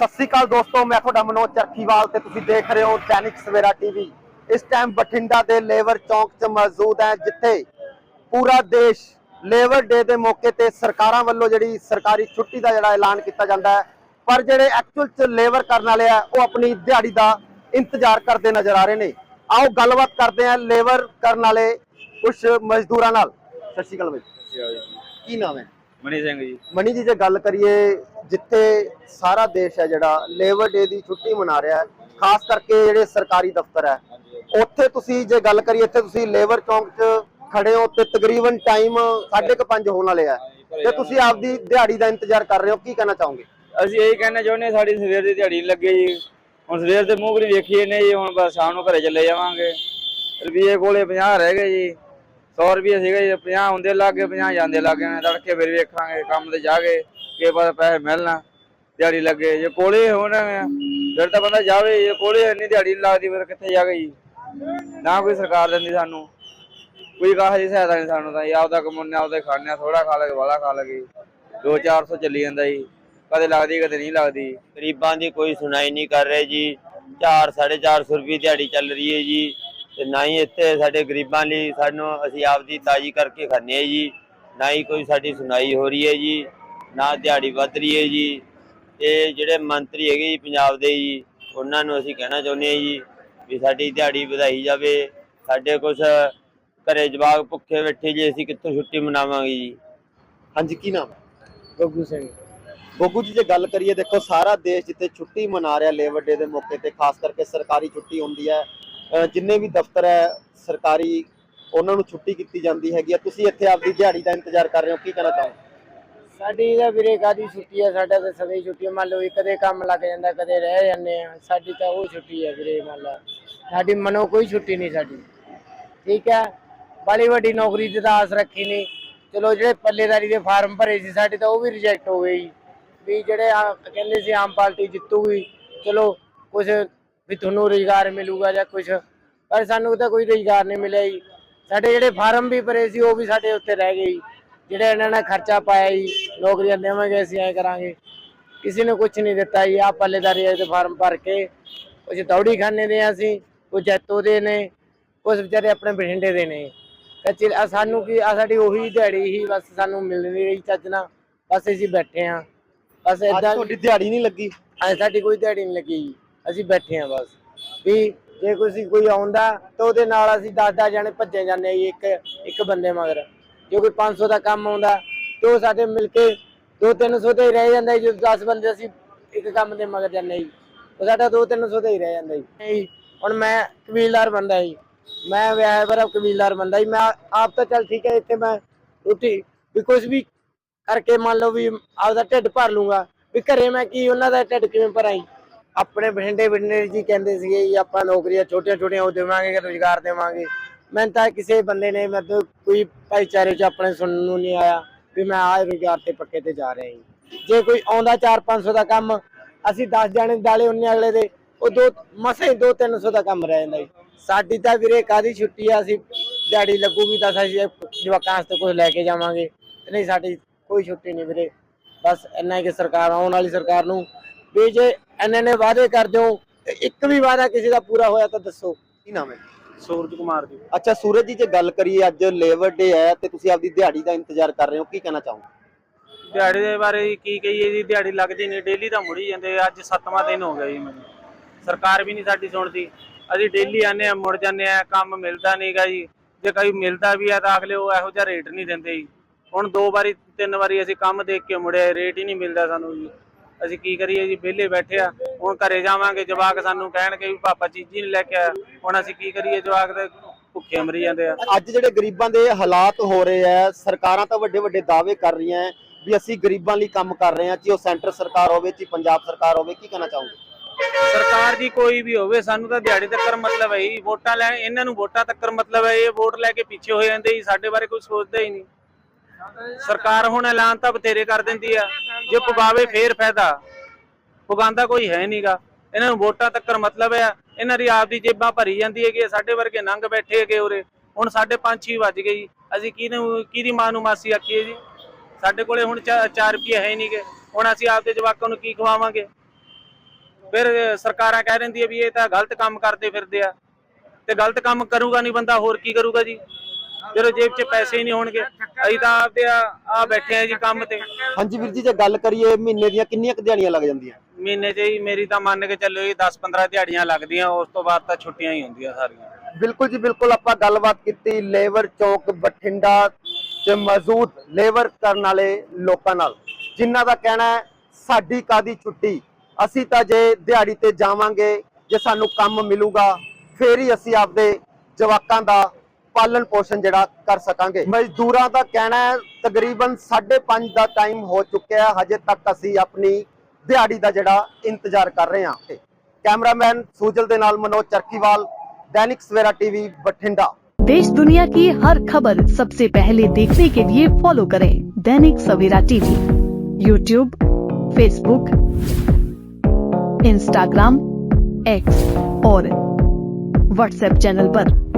ਸਤਿ ਸ੍ਰੀ ਅਕਾਲ ਦੋਸਤੋ ਮੈਂ ਤੁਹਾਡਾ ਮਨੋਜ ਚਰਖੀਵਾਲ ਤੇ ਤੁਸੀਂ ਦੇਖ ਰਹੇ ਹੋ ਦੈਨਿਕ ਸਵੇਰਾ ਟੀਵੀ। ਇਸ ਟਾਈਮ ਬਠਿੰਡਾ ਦੇ ਲੇਬਰ ਚੌਂਕ 'ਚ ਮੌਜੂਦ ਹੈ ਜਿੱਥੇ ਪੂਰਾ ਦੇਸ਼ ਲੇਬਰ ਡੇ ਦੇ ਮੌਕੇ ਤੇ ਸਰਕਾਰਾਂ ਵੱਲੋਂ ਜਿਹੜੀ ਸਰਕਾਰੀ ਛੁੱਟੀ ਦਾ ਜਿਹੜਾ ਐਲਾਨ ਕੀਤਾ ਜਾਂਦਾ ਹੈ ਪਰ ਜਿਹੜੇ ਐਕਚੁਅਲ 'ਚ ਲੇਬਰ ਕਰਨ ਵਾਲੇ ਆ ਉਹ ਆਪਣੀ ਦਿਹਾੜੀ ਦਾ ਇੰਤਜ਼ਾਰ ਕਰਦੇ ਨਜ਼ਰ ਆ ਰਹੇ ਨੇ। ਆਓ ਗੱਲਬਾਤ ਕਰਦੇ ਹਾਂ ਲੇਬਰ ਕਰਨ ਵਾਲੇ ਕੁਝ ਮਜ਼ਦੂਰਾਂ ਨਾਲ। ਸਤਿ ਸ਼੍ਰੀ ਅਕਾਲ ਬਾਈ। ਕੀ ਨਾਮ ਹੈ? ਮਨੀ ਸਿੰਘ ਜੀ। ਮਨੀ ਜੀ ਜੇ ਗੱਲ ਕਰੀਏ ਜਿੱਥੇ ਸਾਰਾ ਦੇਸ਼ ਹੈ ਜਿਹੜਾ ਲੇਬਰ ਡੇ ਦੀ ਛੁੱਟੀ ਮਨਾ ਰਿਹਾ ਹੈ ਖਾਸ ਕਰਕੇ ਜਿਹੜੇ ਸਰਕਾਰੀ ਦਫ਼ਤਰ ਹੈ ਉੱਥੇ ਤੁਸੀਂ ਜੇ ਗੱਲ ਕਰੀਏ ਇੱਥੇ ਤੁਸੀਂ ਲੇਬਰ ਚੌਂਕ 'ਚ ਖੜੇ ਹੋ ਤੇ ਤਕਰੀਬਨ ਟਾਈਮ 5:30 ਹੋਣ ਵਾਲੇ ਆ ਤੇ ਤੁਸੀਂ ਆਪਦੀ ਦਿਹਾੜੀ ਦਾ ਇੰਤਜ਼ਾਰ ਕਰ ਰਹੇ ਹੋ ਕੀ ਕਹਿਣਾ ਚਾਹੋਗੇ? ਅਸੀਂ ਇਹੀ ਕਹਿਣਾ ਚਾਹੁੰਦੇ ਹਾਂ ਸਾਡੀ ਸਵੇਰ ਦੀ ਦਿਹਾੜੀ ਲੱਗੇ ਜੀ। ਹੁਣ ਸਵੇਰ ਦੇ ਮੂੰਹ ਵੀ ਵੇਖੀਏ ਨੇ ਜੀ ਹੁਣ ਬਸ ਸ਼ਾਮ ਨੂੰ ਘਰੇ ਚੱਲੇ ਜਾਵਾਂਗੇ। ਰੁਪਈਏ ਕੋਲੇ 50 ਰਹਿ ਗਏ ਜੀ। 100 ਰੁਪਏ ਸੀਗਾ ਜੀ 50 ਹੁੰਦੇ ਲੱਗੇ 50 ਜਾਂਦੇ ਲੱਗੇ ਨੇ ਤੜਕੇ ਫਿਰ ਵੇਖਾਂਗੇ, ਕੰਮ ਤੇ ਜਾ ਕੇ ਕੀ ਪਤਾ ਪੈਸੇ ਮਿਲਣਾ, ਦਿਹਾੜੀ ਲੱਗੇ, ਜੇ ਕੋਲੇ ਹੋਣ ਫਿਰ ਤਾਂ ਬੰਦਾ ਜਾਵੇ, ਜੇ ਕੋਲੇ ਇੰਨੀ ਦਿਹਾੜੀ ਨੀ ਲੱਗਦੀ, ਫਿਰ ਕਿੱਥੇ ਜਾਵੇ ਜੀ? ਨਾ ਕੋਈ ਸਰਕਾਰ ਦਿੰਦੀ ਸਾਨੂੰ, ਕੋਈ ਕਾਹ ਦੀ ਸਹਾਇਤਾ ਨਹੀਂ ਸਾਨੂੰ ਤਾਂ ਜੀ, ਆਪਦਾ ਕਮਾਉਂਦੇ, ਆਪਦੇ ਖਾਣੇ ਥੋੜਾ ਖਾ ਲਗੇ ਵਾਲਾ ਖਾ ਲਗੇ 2-400 ਚੱਲੀ ਜਾਂਦਾ ਜੀ, ਕਦੇ ਲੱਗਦੀ, ਕਦੇ ਨਹੀਂ ਲੱਗਦੀ। ਗਰੀਬਾਂ ਦੀ ਕੋਈ ਸੁਣਾਈ ਨਹੀਂ ਕਰ ਰਹੇ ਜੀ 4 450 ਰੁਪਏ ਦਿਹਾੜੀ ਚੱਲ ਰਹੀ ਹੈ ਜੀ ਤੇ ਨਾ ਹੀ ਇੱਥੇ ਸਾਡੇ ਗਰੀਬਾਂ ਲਈ ਸਾਨੂੰ ਅਸੀਂ ਆਪਦੀ ਤਾਜੀ ਕਰਕੇ ਖਾਂਦੇ ਹਾਂ ਜੀ। ਨਾ ਹੀ ਕੋਈ ਸਾਡੀ ਸੁਣਾਈ ਹੋ ਰਹੀ ਹੈ ਜੀ ਨਾ ਦਿਹਾੜੀ ਵੱਧ ਰਹੀ ਹੈ ਜੀ। ਇਹ ਜਿਹੜੇ ਮੰਤਰੀ ਹੈਗੇ ਜੀ ਪੰਜਾਬ ਦੇ ਜੀ ਉਹਨਾਂ ਨੂੰ ਅਸੀਂ ਕਹਿਣਾ ਚਾਹੁੰਦੇ ਹਾਂ ਜੀ ਵੀ ਸਾਡੀ ਦਿਹਾੜੀ ਵਧਾਈ ਜਾਵੇ। ਸਾਡੇ ਕੁਝ ਘਰੇ ਜਵਾਕ ਭੁੱਖੇ ਬੈਠੇ ਜੀ ਅਸੀਂ ਕਿੱਥੋਂ ਛੁੱਟੀ ਮਨਾਵਾਂਗੇ ਜੀ? ਹਾਂਜੀ ਕੀ ਨਾਮ? ਹੈ ਗੱਗੂ ਸਿੰਘ। ਗੋਗੂ ਜੀ ਜੇ ਗੱਲ ਕਰੀਏ ਦੇਖੋ ਸਾਰਾ ਦੇਸ਼ ਜਿੱਥੇ ਛੁੱਟੀ ਮਨਾ ਰਿਹਾ ਲੇਬਰ ਡੇ ਦੇ ਮੌਕੇ ਤੇ ਖਾਸ ਕਰਕੇ ਸਰਕਾਰੀ ਛੁੱਟੀ ਹੁੰਦੀ ਹੈ ਜਿੰਨੇ ਵੀ ਦਫ਼ਤਰ ਹੈ, ਸਰਕਾਰੀ, ਉਹਨਾਂ ਨੂੰ ਛੁੱਟੀ ਕੀਤੀ ਜਾਂਦੀ ਹੈਗੀ ਆ। ਤੁਸੀਂ ਇੱਥੇ ਆਪਦੀ ਦਿਹਾੜੀ ਦਾ ਇੰਤਜ਼ਾਰ ਕਰ ਰਹੇ ਹੋ, ਕੀ ਕਹਿਣਾ ਚਾਹੋ ਸਾਡੀ ਤਾਂ ਵੀਰੇ ਕਾਦੀ ਛੁੱਟੀ ਹੈ ਸਾਡਾ ਤਾਂ ਸਦਾ ਹੀ ਛੁੱਟੀ ਹੈ। ਮੰਨ ਲਓ ਵੀ ਕਦੇ ਕੰਮ ਲੱਗ ਜਾਂਦਾ, ਕਦੇ ਰਹਿ ਜਾਂਦੇ ਆ। ਸਾਡੀ ਤਾਂ ਉਹ ਛੁੱਟੀ ਹੈ ਵੀਰੇ, ਮੰਨ ਲਾ ਸਾਡੀ ਮਨੋਂ ਕੋਈ ਛੁੱਟੀ ਨਹੀਂ ਸਾਡੀ। ਠੀਕ ਹੈ ਬੜੀ ਵੱਡੀ ਨੌਕਰੀ ਦੀ ਤਾਂ ਆਸ ਰੱਖੀ ਨਹੀਂ। ਚਲੋ, ਜਿਹੜੇ ਪੱਲੇਦਾਰੀ ਦੇ ਫਾਰਮ ਭਰੇ ਸੀ, ਸਾਡੇ ਤਾਂ ਉਹ ਵੀ ਰਿਜੈਕਟ ਹੋ ਗਏ ਜੀ। ਵੀ ਜਿਹੜੇ ਕਹਿੰਦੇ ਸੀ ਆਮ ਪਾਰਟੀ ਜਿੱਤੂਗੀ, ਚਲੋ ਕੁਝ ਵੀ ਤੁਹਾਨੂੰ ਰੁਜ਼ਗਾਰ ਮਿਲੂਗਾ ਜਾਂ ਕੁਝ ਪਰ ਸਾਨੂੰ ਤਾਂ ਕੋਈ ਰੁਜ਼ਗਾਰ ਨਹੀਂ ਮਿਲਿਆ ਜੀ। ਸਾਡੇ ਜਿਹੜੇ ਫਾਰਮ ਵੀ ਭਰੇ ਸੀ ਉਹ ਵੀ ਸਾਡੇ ਉੱਤੇ ਰਹਿ ਗਏ ਜੀ। ਜਿਹੜੇ ਇਹਨਾਂ ਨੇ ਖਰਚਾ ਪਾਇਆ ਜੀ ਨੌਕਰੀਆਂ ਦੇਵਾਂਗੇ ਅਸੀਂ ਐ ਕਰਾਂਗੇ। ਕਿਸੇ ਨੇ ਕੁਝ ਨਹੀਂ ਦਿੱਤਾ ਜੀ ਆ ਪੱਲੇਦਾਰੀ ਦੇ ਫਾਰਮ ਭਰ ਕੇ। ਕੁਝ ਦੌੜੀ ਖਾਨੇ ਦੇ ਆ ਅਸੀਂ ਕੁਝ ਜੈਤੋ ਦੇ ਨੇ ਕੁਝ ਵਿਚਾਰੇ ਆਪਣੇ ਬਠਿੰਡੇ ਦੇ ਨੇ। ਕੱਚੇ ਸਾਨੂੰ ਕੀ ਆ ਸਾਡੀ ਉਹੀ ਦਿਹਾੜੀ ਹੀ ਬਸ ਸਾਨੂੰ ਮਿਲ ਨਹੀਂ ਰਹੀ ਚੱਜ ਨਾਲ। ਬਸ ਅਸੀਂ ਬੈਠੇ ਆ ਬਸ ਏਦਾਂ ਤੁਹਾਡੀ ਦਿਹਾੜੀ ਨਹੀਂ ਲੱਗੀ? ਸਾਡੀ ਕੋਈ ਦਿਹਾੜੀ ਨਹੀਂ ਲੱਗੀ ਜੀ। ਅਸੀਂ ਬੈਠੇ ਆ ਬਸ। ਵੀ ਜੇ ਕੋਈ ਕੋਈ ਆਉਂਦਾ, ਤਾਂ ਉਹਦੇ ਨਾਲ ਅਸੀਂ 10-10 ਜਾਣੇ ਭੱਜੇ ਜਾਂਦੇ ਆ ਜੀ, ਇੱਕ ਇੱਕ ਬੰਦੇ ਮਗਰ। ਜੇ ਕੋਈ 500 ਦਾ ਕੰਮ ਆਉਂਦਾ, ਤੇ ਉਹ ਸਾਡੇ ਮਿਲ ਕੇ 2-300 ਤੇ ਹੀ ਰਹਿ ਜਾਂਦਾ ਜੀ 10 ਬੰਦੇ ਅਸੀਂ ਇੱਕ ਕੰਮ ਦੇ ਮਗਰ ਜਾਂਦੇ ਜੀ। ਉਹ ਸਾਡਾ 2-300 ਤੇ ਹੀ ਰਹਿ ਜਾਂਦਾ ਜੀ। ਹੁਣ ਮੈਂ ਕਬੀਲਦਾਰ ਬੰਦਾ ਜੀ। ਮੈਂ ਵਿਆਹ ਪਰ ਕਬੀਲਦਾਰ ਬੰਦਾ ਜੀ। ਮੈਂ ਆਪ ਤਾਂ ਚੱਲ ਠੀਕ ਹੈ, ਇੱਥੇ ਮੈਂ ਰੋਟੀ ਵੀ ਕੁਝ ਵੀ ਕਰਕੇ ਮੰਨ ਲਓ ਵੀ ਆਪਦਾ ਢਿੱਡ ਭਰ ਲੂੰਗਾ। ਵੀ ਘਰੇ ਮੈਂ ਕੀ, ਉਹਨਾਂ ਦਾ ਢਿੱਡ ਕਿਵੇਂ ਭਰਾਈ ਆਪਣੇ ਬਠਿੰਡੇ ਬਠਿੰਡੇ ਜੀ ਕਹਿੰਦੇ ਸੀਗੇ ਜੀ, ਆਪਾਂ ਨੌਕਰੀਆਂ ਛੋਟੀਆਂ ਛੋਟੀਆਂ ਉਹ ਦੇਵਾਂਗੇ ਰੋਜ਼ਗਾਰ ਦੇਵਾਂਗੇ। ਮੈਂ ਤਾਂ ਕਿਸੇ ਬੰਦੇ ਨੇ ਮੈਨੂੰ ਕੋਈ ਭਾਈਚਾਰੇ ਚ ਆਪਣੇ ਸੁਣਨ ਨੂੰ ਨਹੀਂ ਆਇਆ ਵੀ ਮੈਂ ਆਹ ਰੋਜ਼ਗਾਰ ਤੇ ਪੱਕੇ ਤੇ ਜਾ ਰਿਹਾ ਜੀ। ਜੇ ਕੋਈ ਆਉਂਦਾ 4-500 ਦਾ ਕੰਮ, ਅਸੀਂ 10 ਜਾਣੇ ਦਾਲੇ ਉਹਨੇ ਅਗਲੇ ਦੇ, ਉਹ ਦੋ, ਮਸੇ 2-300 ਦਾ ਕੰਮ ਰਹਿ ਜਾਂਦਾ ਜੀ। ਸਾਡੀ ਤਾਂ ਵੀਰੇ ਕਾਦੀ ਛੁੱਟੀ ਆ, ਅਸੀਂ ਦਿਹਾੜੀ ਲੱਗੂਗੀ ਤਾਂ ਅਸੀਂ ਜਵਾਕਾਂ ਵਾਸਤੇ ਕੁਝ ਲੈ ਕੇ ਜਾਵਾਂਗੇ। ਨਹੀਂ, ਸਾਡੀ ਕੋਈ ਛੁੱਟੀ ਨਹੀਂ ਵੀਰੇ। ਬਸ ਇੰਨਾ ਹੀ ਕਿ ਸਰਕਾਰ, ਆਉਣ ਵਾਲੀ ਸਰਕਾਰ ਨੂੰ ਵੀ ਜੇ ਇੰਨੇ ਨੇ ਵਾਅਦੇ ਕਰਦੇ ਹੋ ਤੇ ਇੱਕ ਵੀ ਵਾਅਦਾ ਕਿਸੇ ਦਾ ਪੂਰਾ ਹੋਇਆ ਤਾਂ ਦੱਸੋ। ਕੀ ਨਾਮ ਹੈ? ਸੂਰਜ ਕੁਮਾਰ ਜੀ। ਅੱਛਾ ਸੂਰਜ ਜੀ ਜੇ ਗੱਲ ਕਰੀਏ ਅੱਜ ਲੇਬਰ ਡੇ ਹੈ ਤੇ ਤੁਸੀਂ ਆਪਦੀ ਦਿਹਾੜੀ ਦਾ ਇੰਤਜ਼ਾਰ ਕਰ ਰਹੇ ਹੋ ਕੀ ਕਹਿਣਾ ਚਾਹੋਗੇ? ਦਿਹਾੜੀ ਦੇ ਬਾਰੇ ਕੀ ਕਹੀਏ ਜੀ ਦਿਹਾੜੀ ਲੱਗਦੀ ਨਹੀਂ ਡੇਲੀ ਤਾਂ ਮੁੜੀ ਜਾਂਦੇ ਅੱਜ ਸੱਤਵਾਂ ਦਿਨ ਹੋ ਗਿਆ ਜੀ ਮੈਨੂੰ। ਸਰਕਾਰ ਵੀ ਨਹੀਂ ਸਾਡੀ ਸੁਣਦੀ। ਅਸੀਂ ਡੇਲੀ ਆਨੇ ਆ ਮੁੜ ਜਾਂਦੇ ਆ ਕੰਮ ਮਿਲਦਾ ਨਹੀਂਗਾ ਜੀ। ਜੇ ਕੋਈ ਮਿਲਦਾ ਵੀ ਆ ਤਾਂ ਅਗਲੇ ਉਹ ਇਹੋ ਜਿਹਾ ਰੇਟ ਨਹੀਂ ਦਿੰਦੇ ਜੀ। ਹੁਣ ਦੋ ਵਾਰੀ ਤਿੰਨ ਵਾਰੀ ਅਸੀਂ ਕੰਮ ਦੇਖ ਕੇ ਮੁੜਿਆ ਰੇਟ ਹੀ ਨਹੀਂ ਮਿਲਦਾ ਸਾਨੂੰ ਜੀ। ਅਸੀਂ ਕੀ ਕਰੀਏ ਜੀ ਵਿਹਲੇ ਬੈਠੇ ਆ। ਹੁਣ ਘਰੇ ਜਾਵਾਂਗੇ ਜਵਾਕ ਸਾਨੂੰ ਕਹਿਣਗੇ ਵੀ ਪਾਪਾ ਚੀਜ਼ੀ ਨਹੀਂ ਲੈ ਕੇ ਆਇਆ। ਹੁਣ ਅਸੀਂ ਕੀ ਕਰੀਏ ਜਵਾਕ ਤੇ ਭੁੱਖੇ ਮਰੀ ਜਾਂਦੇ ਆ। ਅੱਜ ਜਿਹੜੇ ਗਰੀਬਾਂ ਦੇ ਹਾਲਾਤ ਹੋ ਰਹੇ ਆ ਸਰਕਾਰਾਂ ਤਾਂ ਵੱਡੇ ਵੱਡੇ ਦਾਅਵੇ ਕਰ ਰਹੀਆਂ ਵੀ ਅਸੀਂ ਗਰੀਬਾਂ ਲਈ ਕੰਮ ਕਰ ਰਹੇ ਹਾਂ ਚਾਹੇ ਉਹ ਸੈਂਟਰ ਸਰਕਾਰ ਹੋਵੇ ਚਾਹੇ ਪੰਜਾਬ ਸਰਕਾਰ ਹੋਵੇ ਕੀ ਕਹਿਣਾ ਚਾਹੋਗੇ? ਸਰਕਾਰ ਦੀ ਕੋਈ ਵੀ ਹੋਵੇ ਸਾਨੂੰ ਤਾਂ ਦਿਹਾੜੀ ਤੱਕ ਮਤਲਬ ਹੈ ਹੀ ਵੋਟਾਂ ਲੈਣ ਇਹਨਾਂ ਨੂੰ ਵੋਟਾਂ ਤੱਕ ਮਤਲਬ ਹੈ ਇਹ ਵੋਟ ਲੈ ਕੇ ਪਿੱਛੇ ਹੋ ਜਾਂਦੇ ਹੀ ਸਾਡੇ ਬਾਰੇ ਕੋਈ ਸੋਚਦਾ ਹੀ ਨਹੀਂ। ਸਰਕਾਰ ਹੁਣ ਐਲਾਨ ਤਾਂ ਬਥੇਰੇ ਕਰ ਦਿੰਦੀ ਆ। ਜੇ ਪੁਗਾਵੇ ਫੇਰ ਫਾਇਦਾ। ਪੁਗਾਂਦਾ ਕੋਈ ਹੈ ਨਹੀਂਗਾ ਇਹਨਾਂ ਨੂੰ ਵੋਟਾਂ ਤੱਕ ਮਤਲਬ ਹੈ ਇਹਨਾਂ ਦੀ ਆਪਦੀ ਜੇਬਾਂ ਭਰੀ ਜਾਂਦੀ ਹੈਗੀ ਸਾਡੇ ਵਰਗੇ ਨੰਗ ਬੈਠੇ ਹੈਗੇ ਉਰੇ। ਹੁਣ ਸਾਡੇ 5-6 ਵੱਜ ਗਏ ਜੀ। ਅਸੀਂ ਕਿਹਨੂੰ ਕਿਹਦੀ ਮਾਂ ਨੂੰ ਮਾਸੀ ਆਖੀਏ ਜੀ? ਸਾਡੇ ਕੋਲੇ ਹੁਣ 4 ਰੁਪਏ ਹੈ ਨਹੀਂਗੇ ਹੁਣ ਅਸੀਂ ਆਪਦੇ ਜਵਾਕਾਂ ਨੂੰ ਕੀ ਖਵਾਵਾਂਗੇ? ਫਿਰ ਸਰਕਾਰਾਂ ਕਹਿ ਦਿੰਦੀ ਹੈ ਵੀ ਇਹ ਤਾਂ ਗਲਤ ਕੰਮ ਕਰਦੇ ਫਿਰਦੇ ਆ। ਤੇ ਗਲਤ ਕੰਮ ਕਰੂਗਾ ਨਹੀਂ ਬੰਦਾ। ਹੋਰ ਕੀ ਕਰੂਗਾ ਜੀ? ਜਦੋਂ ਜੇਬ 'ਚ ਪੈਸੇ ਹੀ ਨਹੀਂ ਹੋਣਗੇ। ਅਸੀਂ ਤਾਂ ਆਪਦੇ ਆ ਆ ਬੈਠੇ ਆ ਜੀ ਕੰਮ ਤੇ। ਹਾਂਜੀ ਵੀਰ ਜੀ ਜੇ ਗੱਲ ਕਰੀਏ ਮਹੀਨੇ ਦੀਆਂ ਕਿੰਨੀਆਂ ਕੁ ਦਿਹਾੜੀਆਂ ਲੱਗ ਜਾਂਦੀਆਂ? ਮਹੀਨੇ 'ਚ ਹੀ ਮੇਰੀ ਤਾਂ ਮੰਨ ਕੇ ਚੱਲੋ ਜੀ 10-15 ਦਿਹਾੜੀਆਂ ਲੱਗਦੀਆਂ ਉਸ ਤੋਂ ਬਾਅਦ ਤਾਂ ਛੁੱਟੀਆਂ ਹੀ ਹੁੰਦੀਆਂ ਸਾਰੀਆਂ। ਬਿਲਕੁਲ ਜੀ ਬਿਲਕੁਲ ਆਪਾਂ ਗੱਲਬਾਤ ਕੀਤੀ ਲੇਬਰ ਚੌਕ ਬਠਿੰਡਾ 'ਚ ਮੌਜੂਦ ਲੇਬਰ ਕਰਨ ਵਾਲੇ ਲੋਕਾਂ ਨਾਲ। ਜਿਨ੍ਹਾਂ ਦਾ ਕਹਿਣਾ ਹੈ ਸਾਡੀ ਕਾਦੀ ਛੁੱਟੀ? ਅਸੀਂ ਤਾਂ ਜੇ ਦਿਹਾੜੀ ਤੇ ਜਾਵਾਂਗੇ ਜੇ ਸਾਨੂੰ ਕੰਮ ਮਿਲੂਗਾ ਫੇਰ ਹੀ ਅਸੀਂ ਆਪਦੇ ਜਵਾਕਾਂ ਦਾ ਪਾਲਣ ਪੋਸ਼ਣ ਜਿਹੜਾ ਕਰ ਸਕਾਂਗੇ ਮਜ਼ਦੂਰਾਂ ਦਾ ਕਹਿਣਾ ਹੈ ਤਕਰੀਬਨ 5:30 ਦਾ ਟਾਈਮ ਹੋ ਚੁੱਕਿਆ ਹੈ ਹਜੇ ਤੱਕ ਅਸੀਂ ਆਪਣੀ ਦਿਹਾੜੀ ਦਾ ਜਿਹੜਾ ਇੰਤਜ਼ਾਰ ਕਰ ਰਹੇ ਹਾਂ ਕੈਮਰਾਮੈਨ ਸੂਜਲ ਦੇ ਨਾਲ ਮਨੋਜ ਚਰਖੀਵਾਲ दैनिक सवेरा टीवी बठिंडा देश दुनिया की हर खबर सबसे पहले देखने के लिए फॉलो करें Dainik Savera TV YouTube Facebook Instagram X और व्हाट्सएप चैनल पर।